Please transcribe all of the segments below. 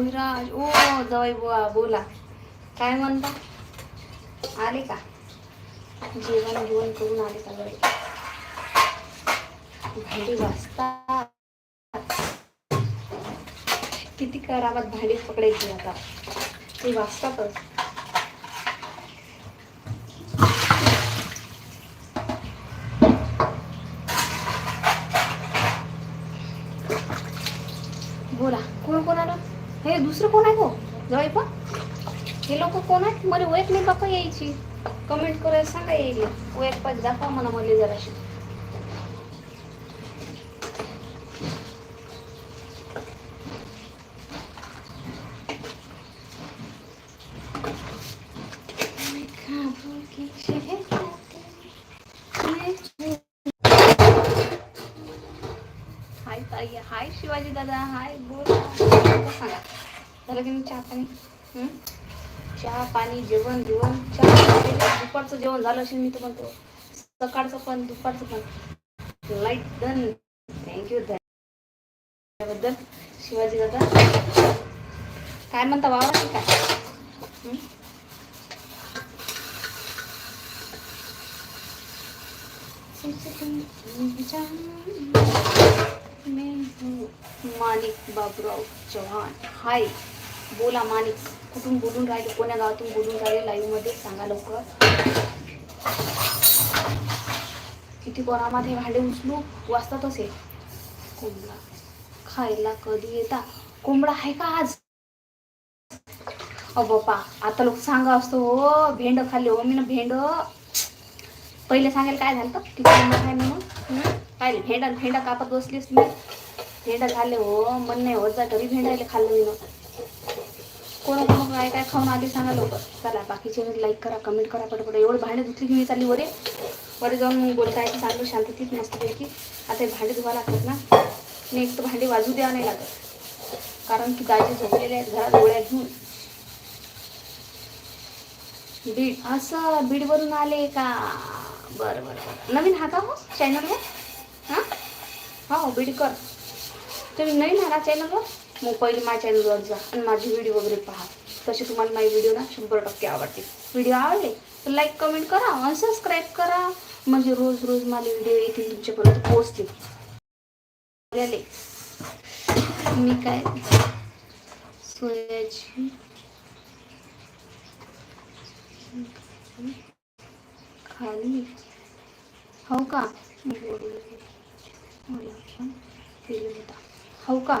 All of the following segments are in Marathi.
भुईराज ओ जवाई बुवा बोला. काय म्हणता? आले का? जेवण जेवण करून आले का गडे भांडी वाजता किती करावात भांडी पकडायची आता. ते वाजतातच बोला कोण कोण आलं हे दुसरं कोण आहे हो? जवळ पण हे? लोक कोण आहेत मला ओळख नाही बापा यायची कमेंट करायला सांगा येईल ओळख पाहिजे दाखवा मला मला जराशी हाय ताई हाय शिवाजी दादा हाय बोला सांगा झालं की नाही चहा पाणी? चहा पाणी जेवण जेवण चहा दुपारचं जेवण झालं असेल मी तर म्हणतो सकाळचं पण दुपारचं पण. लाइट डन थँक्यू त्याबद्दल शिवाजी दादा. काय म्हणता वावर की काय हं? माणिक बाबुराव चव्हाण. हाय बोला माणिक कुठून बोलून राहिले कोण्या गावातून बोलून राहिले लाईव्हमध्ये सांगा लवकर. किती कोणामात हे भांडे उचलू? वाचतातच हे कोंबडा खायला कधी येता? कोंबडा आहे का आज? अ बापा आता लोक सांगा असतो हो भेंड खाल्ले हो मी ना भेंड. पहिले सांगेल काय झालं तर ठीक आहे काय म्हणून काय भेंडा भेंडा कापत बसलीस मी भेंडा खाल्ले हो मन नाही होत जा तरी भेंडायला खाल्लं मी कोण कोण काय काय खाऊन आली सांगा लोक चला बाकीचे लाईक करा कमेंट करा पटपट. एवढे भांडे धुतली की मी चालली वरे. वरे जाऊन मग बोलता येते चांगलं शांततेत मस्तपैकी. आता हे भांडे धुवा लागतात ना. मी एक तर भांडी वाजू द्या नाही लागत. कारण की दाजी झोपलेले आहेत घरात डोळ्या घेऊन. बीड. असं बीडवरून आले का? बरं बरं बरं. नवीन हो? हा? का हो चॅनलवर हां? हो बीडकर. तुम्ही नवीन हा ना चॅनलवर मग पहिले माझ्या चॅनलवर जा आणि माझी व्हिडिओ वगैरे पहा. तसे तुम्हाला माझी व्हिडिओ ना शंभर टक्के आवडते. व्हिडिओ आवडले तर लाईक कमेंट करा आणि सबस्क्राईब करा. म्हणजे रोज रोज माझे व्हिडिओ येतील तुमच्यापर्यंत पोहोचतील. आले मी काय? सोयाची खाली. हो का हो का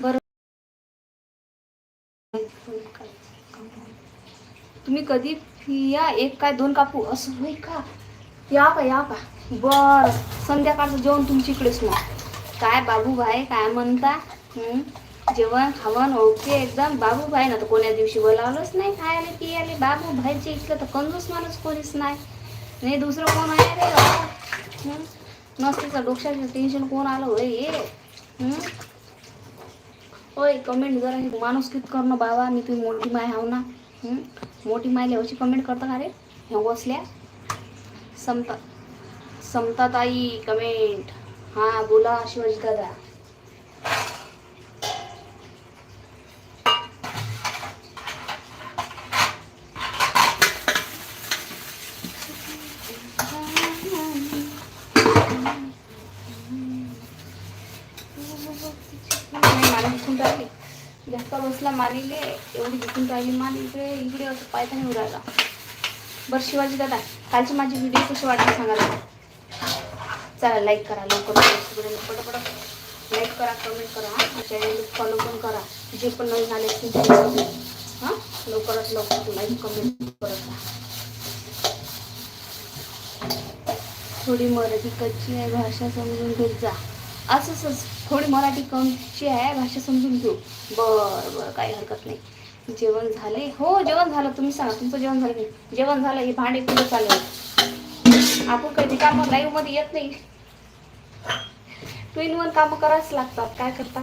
बरं तुम्ही कधी या एक काय दोन कापू असं होय का? या का या का बर. संध्याकाळचं जेवण तुमच्या इकडेच मग काय बाबू भाई काय म्हणता? जेवण खावण ओके एकदम. बाबू भाई ना तर कोण्या दिवशी बोलावलंच नाही खायला पियाले. बाबू भाईचे इथलं तर कंजूस माणूस कोणीच नाही. नाही दुसरं कोण आहे रे? हं? नसतेचं डोक्याचं टेन्शन कोण आलं होय? हे? होय कमेंट जरा माणूस कित करणं बाबा? मी तुम्ही मोठी माय हाव ना. मोठी मायले अशी कमेंट करता का रे? ह्या बसल्या समता समताताई कमेंट हां बोला शिवाजी दादा. नाही जास्त बसला मालीले. एवढी दिसून राहिली माल इकडे इकडे असं पायथा नाही उरायला बरं शिवाजी दादा कालची माझी व्हिडिओ कशी वाटली सांगा दादा चला लाईक करा लवकर पटापट. लाईक करा कमेंट करा हां. चॅनल फॉलो पण करा. जे पण नवीन आले हां? लवकरात लवकर लाईक कमेंट करत राहा. थोडी मराठी कच्ची आहे भाषा समजून घेत जा. असंच असं. थोडी मराठी कमची आहे भाषा समजून घेऊ. बरं बरं काही हरकत नाही. जेवण झाले हो जेवण झालं. तुम्ही सांगा तुमचं जेवण झालं की नाही? जेवण झालं हे भांडे कुठं चालू आपण कधी काम लाईव्हमध्ये येत नाही. टू इन वन कामं करावंच लागतात. काय करता?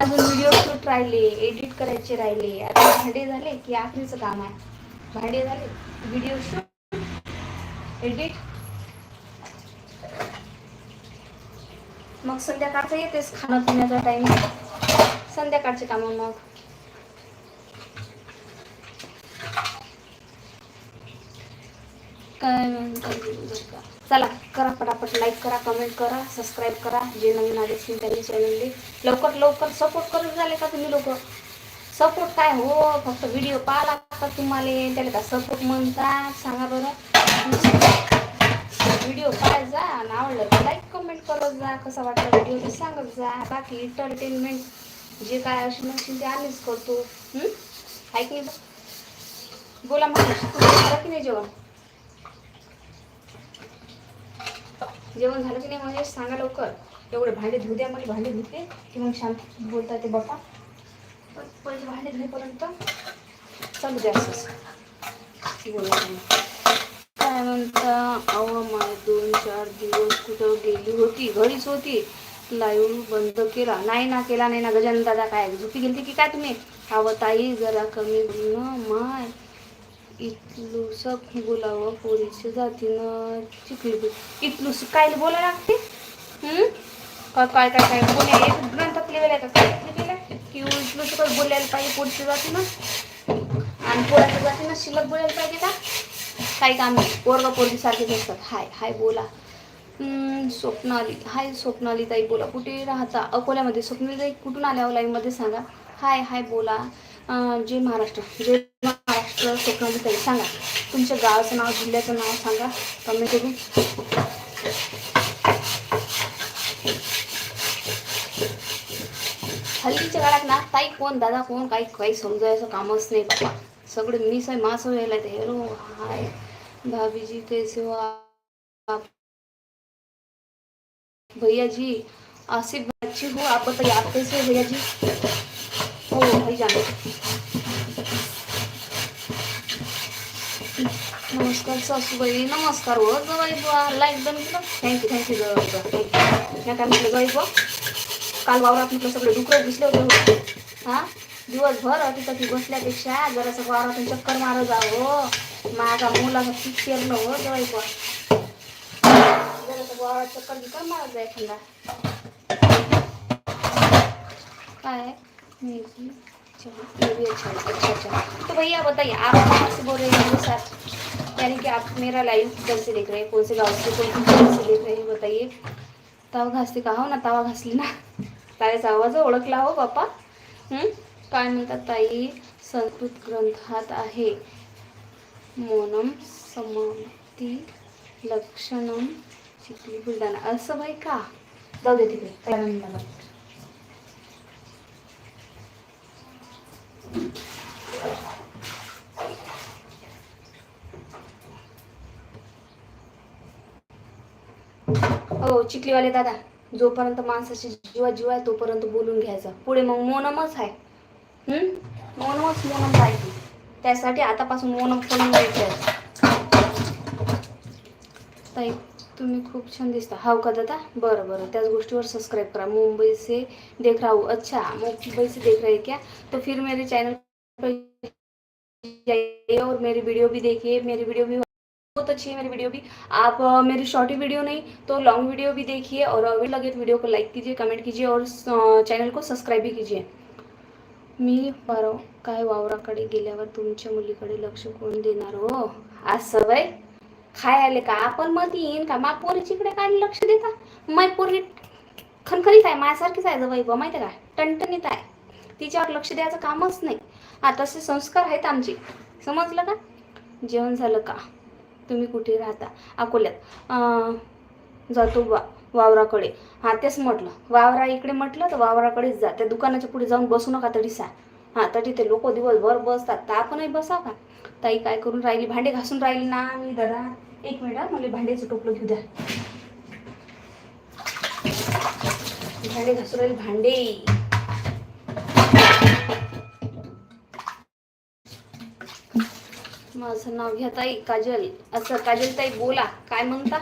अजून व्हिडिओ शूट राहिले एडिट करायचे राहिले. आता भांडे झाले की आखरीचं काम आहे. भांडे झाले व्हिडिओ शूट एडिट मग संध्याकाळचं येतेच खाणं पिण्याचा टाईम संध्याकाळचे कामं मग. काय म्हणतात चला करा पटापट लाईक करा कमेंट करा सबस्क्राईब करा. जे नवीन आले असतील त्यांनी चॅनलने लवकर लवकर सपोर्ट करत झाले का तुम्ही लोक? सपोर्ट काय? हो फक्त व्हिडिओ पाहा लागतात तुम्हाला. त्याला का सपोर्ट म्हणतात? सांगा बरं. व्हिडिओ पाहत जा आणि आवडलं तर लाईक कमेंट करत जा. कसा वाटला व्हिडिओ ते सांगत जा. बाकी एंटरटेनमेंट जे काय अशी नसेल ते आम्हीच करतो. ऐक नाही? बोला मग तुम्ही झालं की नाही जेवण? जेवण झालं की नाही म्हणजे सांगा लवकर. एवढे भांडे धुऊ द्या मला भांडे धुते. की मग शांत बोलता ते बापा पण पहिले भांडे धुईपर्यंत चालू द्या असंच बोला काय म्हणता अहो माय दोन चार दिवस कुठं गेली होती घरीच होती. लाईव्ह बंद केला. नाही ना केला नाही ना गजानन दादा काय? झोपी गेली की काय तुम्ही? अहो ताई जरा कमी बोलणं. माय इथलूस बोलावं पोरीची जातीनं चिकली इथलूस काय बोलायला लागते? काय काय काय काय? कोणी एक ग्रंथात लिहिलेलं का? काय की इथलूस कसं बोलायला पाहिजे पोरीच्या जातीनं? आणि पोराच्या जातीनं शिल्लक बोलायला पाहिजे का? काही काम. नाही पोरगा पोरगी असतात हाय हाय बोला. स्वप्नाली हाय स्वप्नाली ताई बोला. कुठे राहता? अकोल्यामध्ये. स्वप्नाली ताई कुठून आल्यावर हो सांगा. हाय हाय बोला. जे जय महाराष्ट्र. जय महाराष्ट्र स्वप्नाली ताई सांगा. तुमच्या गावाचं नाव जिल्ह्याचं नाव सांगा. कमेंट करून. हल्लीच्या काळात ना ताई कोण दादा कोण काही काही समजायचं कामच नाही बाबा. सगळं मीच आहे मास व्हायला ते हॅलो हाय. भाभी जी कैसे हो आप? भैया जी आसिफ अच्छी हो? आप बताइए आप कैसे हो भैया जी हो भाई जाने। नमस्कार सासूबाई नमस्कार हो जवाई बुवा लाईक डन केलं? थँक्यू थँक्यू जवाई बुवा थँक्यू काय म्हटलं जवाई बुवा काल वावरात म्हटलं सगळे डुकरं दिसले होते. हां? दिवसभर अटी बसल्यापेक्षा जरासं वावरातून चक्कर मारत जावं हो. माझा मुलाचं पीक पेरलं हो जवाई बुवा जरासं वावरात चक्कर बिक्कर मारत जाय एखादा. काय? मेरी अच्छा अच्छा अच्छा. तो भैया बताइए आप कहाँ से बोल रहे हैं मेरे साथ यानी कि आप मेरा लाइव किधर से देख रहे हैं? कौन से गाँव से कौन से देख रहे हैं? बताइए. तवा घासते का हो ना? तवा घासली ना? ताईचा आवाज ओळखला हो बापा? काय म्हणतात ताई संस्कृत ग्रंथात आहे. मोनम समाप्ती लक्षणम चिखली बुलढाणा. असं भाई का? जाऊ दे तिकडे. हो चिखलीवाले दादा जोपर्यंत माणसाची जीवा जीव आहे तोपर्यंत बोलून घ्यायचं. पुढे मग मोनमच आहे. मोनमच मोनम ती. त्यासाठी आतापासून मोनम फोनम घ्यायचं ताई, तुम्ही खूप छान दिसता. हाव का दादा? बरं बरं. त्याच गोष्टीवर सबस्क्राईब करा. मुंबई से देख रहा हूँ अच्छा मुंबई से देख रहे क्या? तो फिर मेरे चैनल जाइए और मेरी वीडियो भी देखिए. मेरी वीडियो भी बहुत अच्छी है, मेरी वीडियो भी. आप मेरी शॉर्टी वीडियो नहीं तो लॉन्ग वीडियो भी देखिए और अभी लगे तो वीडियो को लाइक कीजिए कमेंट कीजिए और चैनल को सब्सक्राइब भी कीजिए. मी वारव काय वावराकडे गेल्यावर तुमच्या मुलीकडे लक्ष कोण देणार हो? आज सवय? खाय आले का? आपण मग येईन का? मा पोरीचीकडे काय लक्ष देता? माय पोरी खणखणीत आहे माझ्यासारखीच आहे जवळ बा माहिती काय का? टणटणीत आहे. तिच्यावर लक्ष द्यायचं कामच नाही. हा तसे संस्कार आहेत आमचे. समजलं का? जेवण झालं का? तुम्ही कुठे राहता? अकोल्यात. जातो बा वावराकडे. हा तेच म्हटलं. वावरा इकडे म्हटलं तर वावराकडेच जा. त्या दुकानाच्या पुढे जाऊन बसू नका तरी सा. हा तर तिथे लोक दिवसभर बसतात. तर आपणही बसा का? ताई काय करून राहिली? भांडे घासून राहिली ना मी दादा एक मिनिट हा, मला भांड्याचं टोपलं घेऊ द्या. भांडे घासून राहिली भांडे. माझं नाव घ्या ताई काजल. असं काजल ताई बोला. काय म्हणता?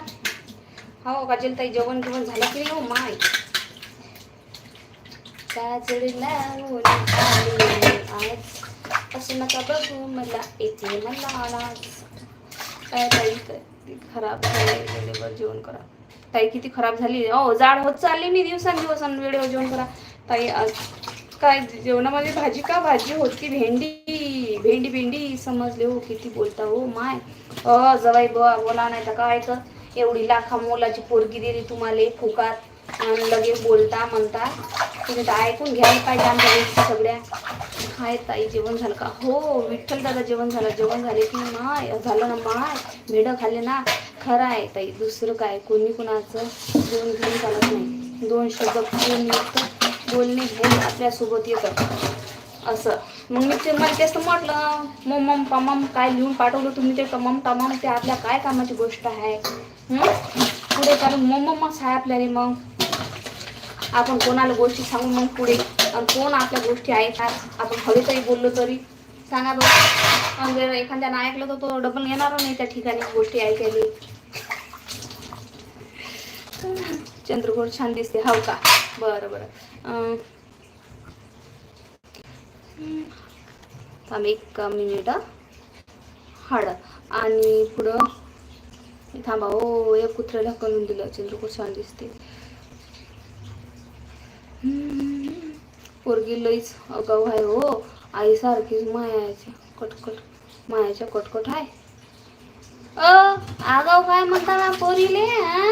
हो काजलताई जेवण घेऊन झालं की हो? माय. काजळीला ओली आज. असं नका बघू मला येते मला आवाज काय ताई खराब झाली. जेवण करा. ताई किती खराब झाली. हो जाड होत चालली मी दिवसांदिवस वेळेवर जेवण करा. ताई आज काय जेवणामध्ये भाजी का? भाजी होती भेंडी. भेंडी भेंडी. समजले हो किती बोलता हो माय. अ जवाई बुवा बोला नाही तर काय तर. एवढी लाखा मोलाची पोरगी दिली तुम्हाला फुकात. आणि लगेच बोलता म्हणता तुम्ही तर ऐकून घ्यायला पाहिजे आमच्या गोष्टी सगळ्या. हाय ताई जेवण झालं का? हो विठ्ठल दादा जेवण झालं जेवण झाले की माय झालं ना माय भेडं खाल्ले ना. खरं आहे ताई दुसरं काय कोणी कुणाचं जेवण घेऊन चालत नाही. दोन शब्द कोण येतं बोलणे घेऊन आपल्यासोबत येतं. असं. मग मी ते मला तेच म्हटलं म्हटलं मम पमम काय लिहून पाठवलं तुम्ही ते? टमम तमाम ते आपल्या काय कामाची गोष्ट आहे? पुढे पुढे चालून मम्मच आहे आपल्याला मग. आपण कोणाला गोष्टी सांगू मग पुढे? आणि कोण आपल्या गोष्टी ऐकतात आपण हवे तरी बोललो तरी. सांगा बरं. जर एखाद्यानं ऐकलं तर तो डबल येणार नाही त्या ठिकाणी गोष्टी ऐकायला. चंद्रकोर छान दिसते हो का? बरं बरं. थांब एक मिनिट हाड. आणि पुढं थांबा हो एक कुत्र्याला करून दिलं चंद्रकोर छान दिसते. पोरगी लईच अगाऊ आहे हो. आईसारखीच मायाच्या कटकट मायाच्या कटकट आहे. अ आगाव काय म्हणता ना पोरीले हा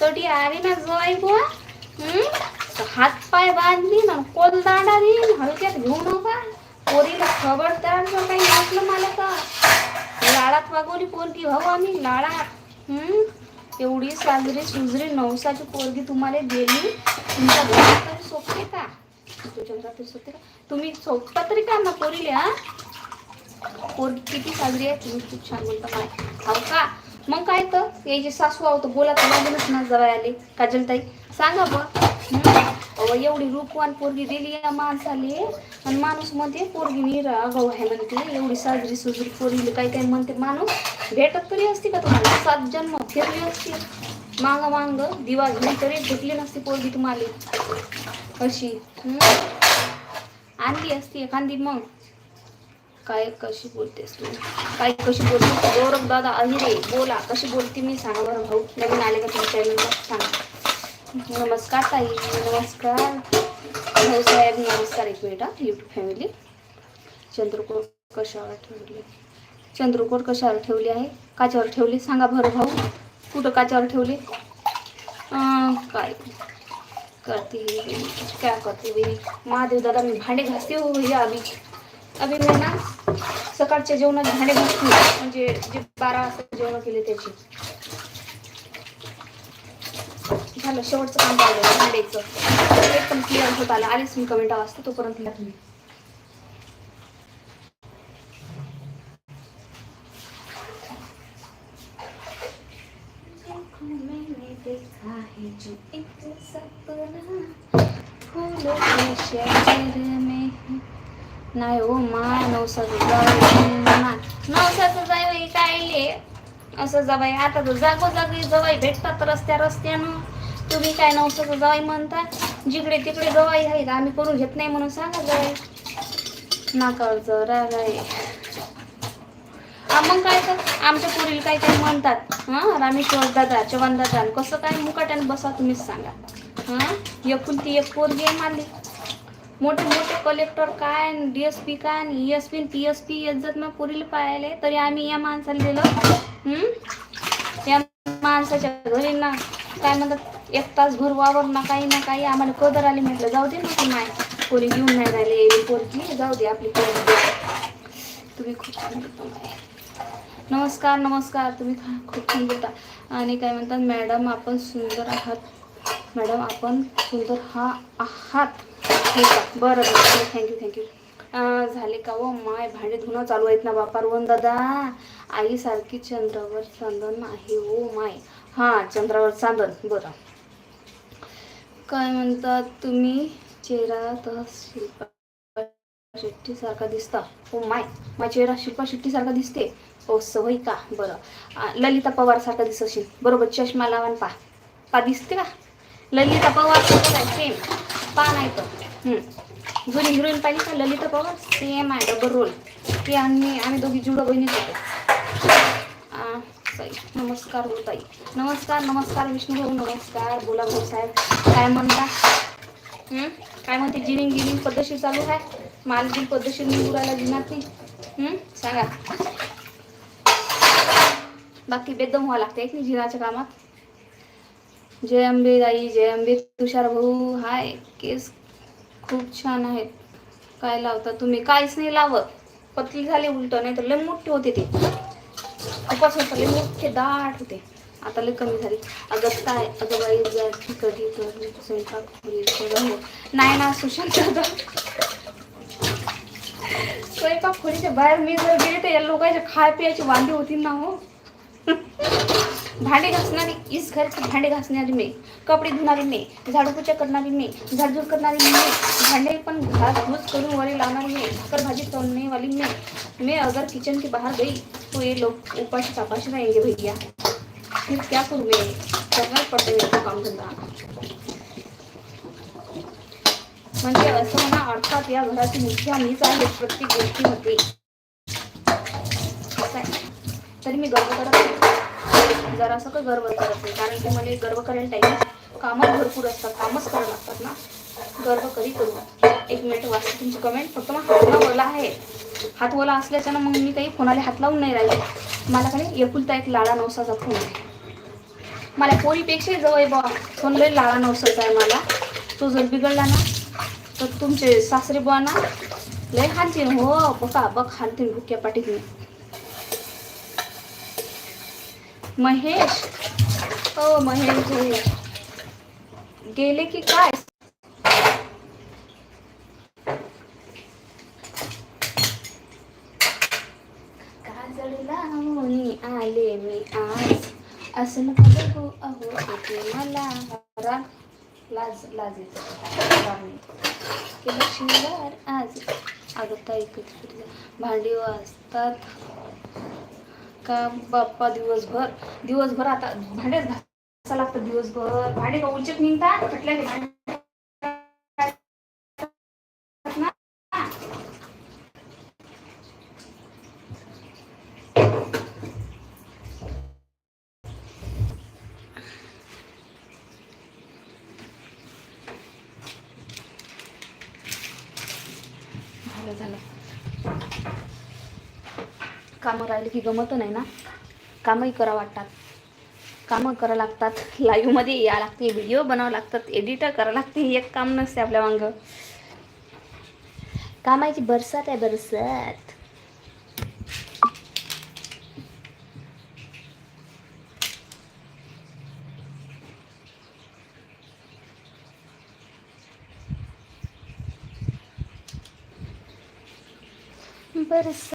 तोटी आली ना आई बुवा? हम्म? हात पाय बांधली ना कोल दांडा हलक्यात घेऊ नका पोरीला खबरदार जर काही म्हटलं मला का? लाडात वागवली पोरगी भाऊ आम्ही लाडात हम्म? एवढी साजरी सुजरी नवसाची पोरगी तुम्हाला दिली. तुमच्या घरात तरी सोपते का? तुझ्या घरात तरी सोपते का? तुम्ही सोपता तरी का ना पोरीले हा? पोरगी किती साजरी आहे तुम्ही खूप छान बोलता काय हो का? मग काय तर? याची सासू आहो तर बोला तर लागेलच ना जवळ आले काजल ताई सांगा बघ एवढी रूपवान पोरगी दिली या माणसाले. आणि माणूस म्हणते पोरगी निरा अगाऊ आहे म्हणते एवढी साजरी सुजरी पोरगी काय काय म्हणते माणूस. भेटत तरी असते का तुम्हाला? सात जन्म फिरली असती मांग मांग दिवा घेऊन तरी भेटली नसती पोरगी तुम्हाला. अशी आणली असती एखादी मग. काय कशी बोलतेस तू? काय कशी बोलते गौरव दादा अहिरे बोला. कशी बोलते मी सांगा बरं भाऊ. नवीन आले का तुमच्या चॅनलला सांगा. नमस्कार ताई नमस्कार. हो साहेब नमस्कार एक मिनिट यूट्यूब फॅमिली चंद्रकोर कशावर ठेवली? चंद्रकोर कशावर ठेवली आहे? काच्यावर ठेवली? सांगा बरं भाऊ कुठं काच्यावर ठेवली? काय? करते काय करते बाई? महादेव दादा मी भांडे घासते हो भैया अभि अभि मी ना सकाळच्या जेवणात भांडे घासते म्हणजे जे बारा वाजता जेवण केले त्याची. झालं. शेवटचं काम पाहिलं. भांड्याचं. एकदम क्लिअर होत आलं. आलीच मी कमेंट वाजता तोपर्यंत लिहा तुम्ही. नाही हो मा नवसाचं जावई. नवसाचं जावई काय असं जावई. आता तर जागोजागी जवाई भेटतात रस्त्या रस्त्यानं तुम्ही काय नव्हतं जावई म्हणता. जिकडे तिकडे गवाई आहेत आम्ही करून घेत नाही म्हणून सांगा जवाई नाकावरचं राग आहे मग काय तर? आमच्या पोरीला काय काय म्हणतात? हां रामेश्वर दादा चव्हाण दादा कसं काय मुकाट्याने बसा तुम्हीच सांगा. हा ती एक पोरगी आहे मारली मोठे मोठे कलेक्टर काय डी एस पी काय आणि S P P S P इज्जत मग पुरीला पाहिले तरी आम्ही या माणसाला दिलं. या माणसाच्या घरी ना काय म्हणतात एक तास भर वावर ना काही ना काही. आम्हाला कदर आली म्हटलं जाऊ दे ना नाही पोरी घेऊन नाही राहिले पोरगी जाऊ दे आपली पोरगी. तुम्ही खूप छान नमस्कार नमस्कार. तुम्ही खा- खूप छान बोलता आणि काय म्हणतात मॅडम आपण सुंदर आहात. मॅडम आपण सुंदर हा आहात. बरं बरं. थँक्यू थँक्यू झाले का व माय भांडे धुणं चालू आहेत ना बापा रोहन दादा. आईसारखी चंद्रावर चांदण आहे ओ माय. हां चंद्रावर चांदण. बरं. काय म्हणतात तुम्ही? चेहरा तर शिल्पा शेट्टी सारखा दिसता. ओ माय माझा चेहरा शिल्पा शेट्टी सारखा दिसते? ओ सवय का? बरं. ललिता पवार सारखा दिसत असेल बरोबर चष्मा लावा पा पा दिसते का? ललिता पवार सेम पा नाही तर. जुनी हिरोईन पाहिली का? ललिता पवार? सेम आहे डबल रोल ते आम्ही आम्ही दोघी जुडो बहिणीच होतो. ताई नमस्कार हो ताई. नमस्कार नमस्कार विष्णू भाऊ नमस्कार. बोला भाऊ साहेब. काय म्हणता? काय म्हणते? जिनिंग गिनिंग पद्धतशीर चालू आहे? माल जी पद्धतशीर निवडायला जिनात नाही. सांगा. बाकी बेदम व्हावं लागते की जिनाच्या कामात. जय अंबे ताई जय अंबे तुषार भाऊ. हाय केस खूप छान आहेत. काय लावता तुम्ही? काहीच नाही लावत. पतली झाले उलट नाही तर लय मोठी होते ते. उपास होता मोठे दाट होते. आता लय कमी झाले. अगं काय अगं बाई जा कधी स्वयंपाक हो. नाही ना सुशांत दादा. स्वयंपाक खोलीच्या बाहेर मी जर गेले तर या लोकांच्या खाय पियाची वांदी होती ना हो. भांडे घासणारी इस घरची भांडे घासणारी मी कपडे धुणारी मी झाडूपूजा करणारी मी झाडझूड करणारी मी भांडे पण घासघूस करून वरी लावणारी मी भाकर भाजी तोडणेवाली वाली मी अगर किचन के बाहर गई तो ये लोग ऊपर से चापाश रहेंगे भैया। फिर क्या करूँ मैं? करना पड़ता है मेरे को काम धंदा म्हणजे असं म्हणा अर्थात या घराची मुख्य मीच आहे प्रत्येक गोष्टीमध्ये असं आहे. तरी मी गर्व करत नाही जरा असं का गर्व करत नाही कारण की मला गर्व करायला टाईम कामं भरपूर असतात कामच करावं लागतात ना। गर्व कधी करू? एक मिनिट वाचते तुमची कमेंट फक्त मग हात बोला आहे. हात ओला असल्याच्यानं मग मी काही फोनाला हात लावून नाही राहिले. मला काही एकुलता एक लाडा नवसाचा फोन आहे. मला पोरीपेक्षाही जवळ बा. फोन लय लाडा नवसाचा आहे मला. तो जर बिघडला ना तर तुमचे सासरे बुवा ना लय हानतील हो बघा बघ हानतील भुक्या पाठीत मी महेश. हो महेश. गेले की काय काजळ लावणी आले मी आज. असं नका बघू. अहो येते मला राग लाज लाज येते. केलं आज अगं ताई कधी भांडी वाजतात. का बाप्पा दिवसभर दिवसभर आता भांडेच घासा लागतं दिवसभर. भांडे का उलचक निघतात? म्हटलं भांडे ना. झालं झालं. कामं राहिली की गमत नाही ना? कामही करा वाटतात. कामं करा लागतात. लाईव्हमध्ये या लागते व्हिडिओ बनावं लागतात एडिटर करा लागते एक काम नसते आपल्या वांग कामाची बरसात आहे बरसात. बरसात